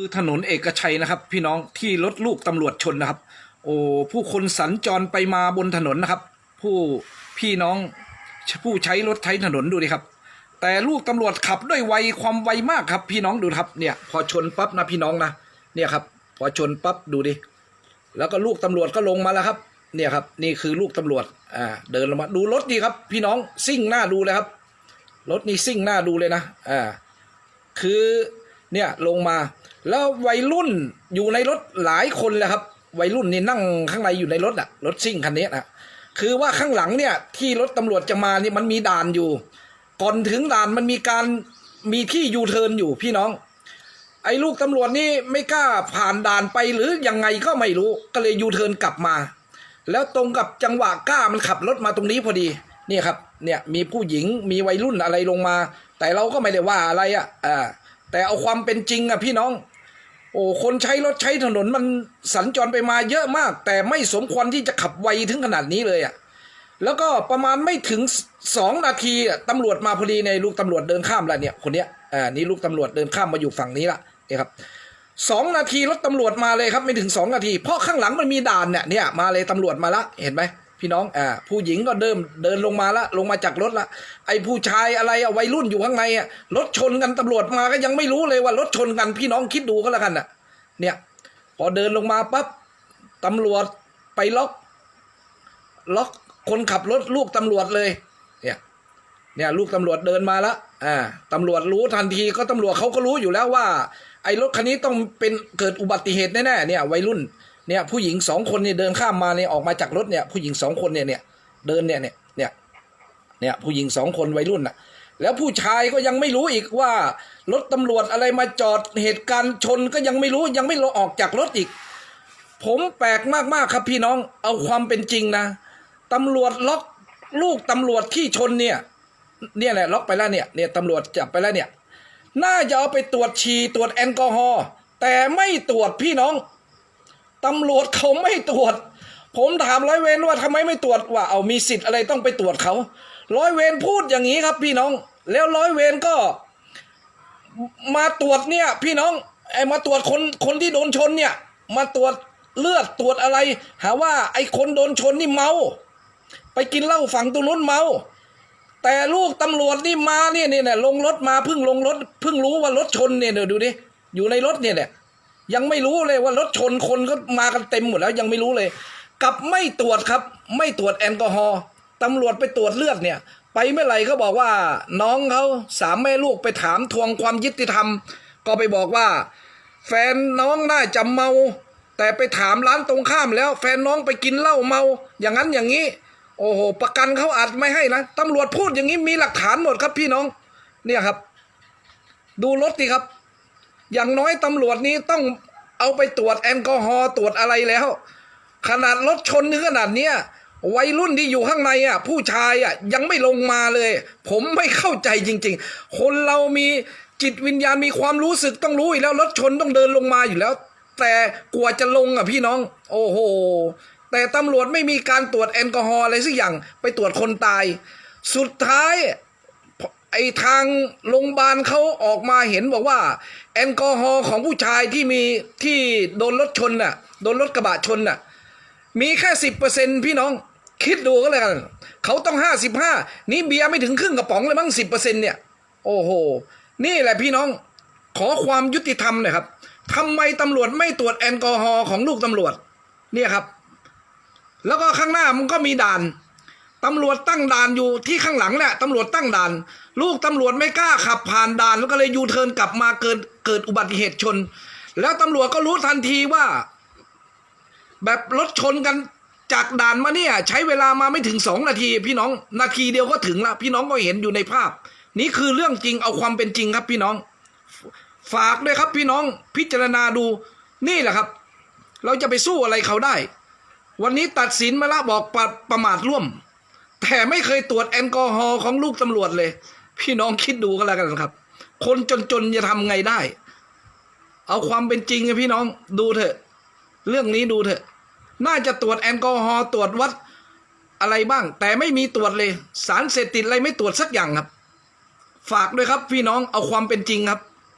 คือถนนเอกชัยนะครับ พี่น้องที่รถลูกตำรวจชนนะครับ โอ้ผู้คนสัญจรไปมาบนถนนนะครับ ผู้พี่น้องผู้ใช้รถใช้ถนนดูดิครับ แต่ลูกตำรวจขับด้วยไวความไวมากครับ พี่น้องดูครับเนี่ย พอชนปั๊บนะพี่น้องนะเนี่ยครับ พอชนปั๊บดูดิแล้วก็ลูกตำรวจก็ลงมาแล้วครับ เนี่ยครับ นี่คือลูกตำรวจอ่าเดินลงมาดูรถดีครับ พี่น้องซิ่งหน้าดูเลยครับรถนี่ซิ่งหน้าดูเลยนะอ่าคือเนี่ยลงมา แล้ววัยรุ่นอยู่ในรถหลายคนเลยครับ วัยรุ่นนี่นั่งข้างในอยู่ในรถอะรถซิ่งคันนี้นะคือว่าข้างหลังเนี่ย ที่รถตำรวจจะมานี่มันมีด่านอยู่ ก่อนถึงด่านมันมีการมีที่ยูเทิร์นอยู่พี่น้อง ไอ้ลูกตำรวจนี่ไม่กล้าผ่านด่านไปหรือยังไงก็ไม่รู้ก็เลยยูเทิร์นกลับมา แล้วตรงกับจังหวะกล้ามันขับรถมาตรงนี้พอดีเนี่ยครับเนี่ยมีผู้หญิงมีวัยรุ่นอะไรลงมา แต่เราก็ไม่ได้ว่าอะไรอะ่ะอ่าแต่เอาความเป็นจริงอะพี่น้อง อ้คนใช้รถใช้ถนนมันสัญจรไปมาเยอะมาก แต่ไม่สมควรที่จะขับไวถึงขนาดนี้เลยอะ่ะแล้วก็ประมาณไม่ถึงสองนาทีอะตำรวจมาพอดีในลูกตำรวจเดินข้ามแล้วเนี่ยคนเนี้ยอ่านี่ลูกตำรวจเดินข้ามมาอยู่ฝั่งนี้ละเนี่ยครับสองนาทีรถตำรวจมาเลยครับไม่ถึงสองนาที เพราะข้างหลังมันมีด่านเนี่ยเนี่ยมาเลยตำรวจมาละเห็นไหม พี่น้องอ่าผู้หญิงก็เดิมเดินลงมาละลงมาจากรถละไอ้ผู้ชายอะไรอะวัยรุ่นอยู่ข้างในอะรถชนกันตำรวจมาก็ยังไม่รู้เลยว่ารถชนกันพี่น้องคิดดูก็แล้วกันอะ เนี่ย พอเดินลงมาปั๊บตำรวจไปล็อก ล็อกคนขับรถลูกตำรวจเลย เนี่ยเนี่ยลูกตำรวจเดินมาล้วอ่าตำรวจรู้ทันทีก็ตำรวจเขาก็รู้อยู่แล้วว่า ไอ้รถคันนี้ต้องเป็นเกิดอุบัติเหตุแน่ๆเนี่ยวัยรุ่น เนี่ยผู้หญิงสองคนเนี่ยเดินข้ามมาเนี่ยออกมาจากรถเนี่ยผู้หญิงสองคนเนี่ยเนี่ยเดินเนี่ยเนี่ยเนี่ยเนี่ยผู้หญิงสองคนวัยรุ่นน่ะ แล้วผู้ชายก็ยังไม่รู้อีกว่ารถตำรวจอะไรมาจอดเหตุการณ์ชนก็ยังไม่รู้ยังไม่ลงออกจากรถอีก ผมแปลกมากๆครับพี่น้องเอาความเป็นจริงนะตำรวจล็อกลูกตำรวจที่ชนเนี่ยเนี่ยแหละล็อกไปแล้วเนี่ยเนี่ยตำรวจจับไปแล้วเนี่ยน่าจะเอาไปตรวจฉี่ตรวจแอลกอฮอล์แต่ไม่ตรวจพี่น้อง ตำรวจเขาไม่ตรวจ ผมถามร้อยเวรว่าทำไมไม่ตรวจว่าเอามีสิทธิ์อะไรต้องไปตรวจเขาร้อยเวรพูดอย่างนี้ครับพี่น้อง แล้วร้อยเวรก็ มาตรวจเนี่ย พี่น้องไอ้มาตรวจคนคนที่โดนชนเนี่ย มาตรวจเลือดตรวจอะไร หาว่าไอ้คนโดนชนนี่เมา ไปกินเหล้าฝั่งตรงนู้นเมา แต่ลูกตำรวจนี่มาเนี่ยเนี่ยเนี่ยลงรถมาเพิ่งลงรถเพิ่งรู้ว่ารถชนเนี่ยเดี๋ยวดูดิอยู่ในรถเนี่ยเนี่ย ยังไม่รู้เลยว่ารถชนคนก็มากันเต็มหมดแล้วยังไม่รู้เลยกับไม่ตรวจครับ ไม่ตรวจแอลกอฮอล์ตำรวจไปตรวจเลือดเนี่ย ไปเมื่อไหร่เขาบอกว่าน้องเขาสามแม่ลูกไปถามทวงความยุติธรรม ก็ไปบอกว่า แฟนน้องน่าจะเมา แต่ไปถามร้านตรงข้ามแล้ว แฟนน้องไปกินเหล้าเมา อย่างนั้นอย่างนี้ โอ้โหประกันเขาอาจไม่ให้นะตำรวจพูดอย่างนี้มีหลักฐานหมดครับพี่น้อง เนี่ยครับ ดูรถดิครับ อย่างน้อยตำรวจนี้ต้องเอาไปตรวจแอลกอฮอล์ตรวจอะไรแล้ว ขนาดรถชนถึงขนาดเนี้ยวัยรุ่นที่อยู่ข้างในอะ ผู้ชายอะยังไม่ลงมาเลย ผมไม่เข้าใจจริง ๆ คนเรามีจิตวิญญาณมีความรู้สึกต้องรู้อยู่แล้วรถชนต้องเดินลงมาอยู่แล้ว แต่กลัวจะลงอะพี่น้อง โอ้โหแต่ตำรวจไม่มีการตรวจแอลกอฮอล์อะไรสักอย่างไปตรวจคนตาย สุดท้าย ไอ้ทางโรงพยาบาลเขาออกมาเห็นบอกว่า แอลกอฮอล์ของผู้ชายที่มีที่โดนรถชนน่ะโดนรถกระบะชนน่ะมีแค่สิบเปอร์เซ็นพี่น้อง คิดดูก็เลยกันเขาต้องห้าสิบห้านี่เบียร์ไม่ถึงครึ่งกระป๋องเลยมั้งสิบเปอร์เซ็นเนี่ย โอ้โห นี่แหละพี่น้องขอความยุติธรรมหน่อยครับทำไมตำรวจไม่ตรวจแอลกอฮอล์ของลูกตำรวจ เนี่ยครับ แล้วก็ข้างหน้ามันก็มีด่าน ตำรวจตั้งด่านอยู่ที่ข้างหลังเนี่ยตำรวจตั้งด่าน ลูกตำรวจไม่กล้าขับผ่านด่านแล้วก็เลยยูเทิร์นกลับมาเกิดเกิดอุบัติเหตุชน แล้วตำรวจก็รู้ทันทีว่า แบบรถชนกันจากด่านมาเนี่ย ใช้เวลามาไม่ถึงสองนาที พี่น้องนาทีเดียวก็ถึงละพี่น้องก็เห็นอยู่ในภาพ นี่คือเรื่องจริงเอาความเป็นจริงครับพี่น้อง ฝากด้วยครับพี่น้องพิจารณาดูนี่แหละครับ เราจะไปสู้อะไรเขาได้ วันนี้ตัดสินมาละบอกประประมาทร่วม แต่ไม่เคยตรวจแอลกอฮอล์ของลูกตำรวจเลย พี่น้องคิดดูกันแล้วกันครับ คนจนๆจะทำไงได้ เอาความเป็นจริงนะพี่น้องดูเถอะ เรื่องนี้ดูเถอะ น่าจะตรวจแอลกอฮอล์ตรวจวัดอะไรบ้าง แต่ไม่มีตรวจเลย สารเสพติดอะไรไม่ตรวจสักอย่างครับ ฝากด้วยครับพี่น้องเอาความเป็นจริงครับ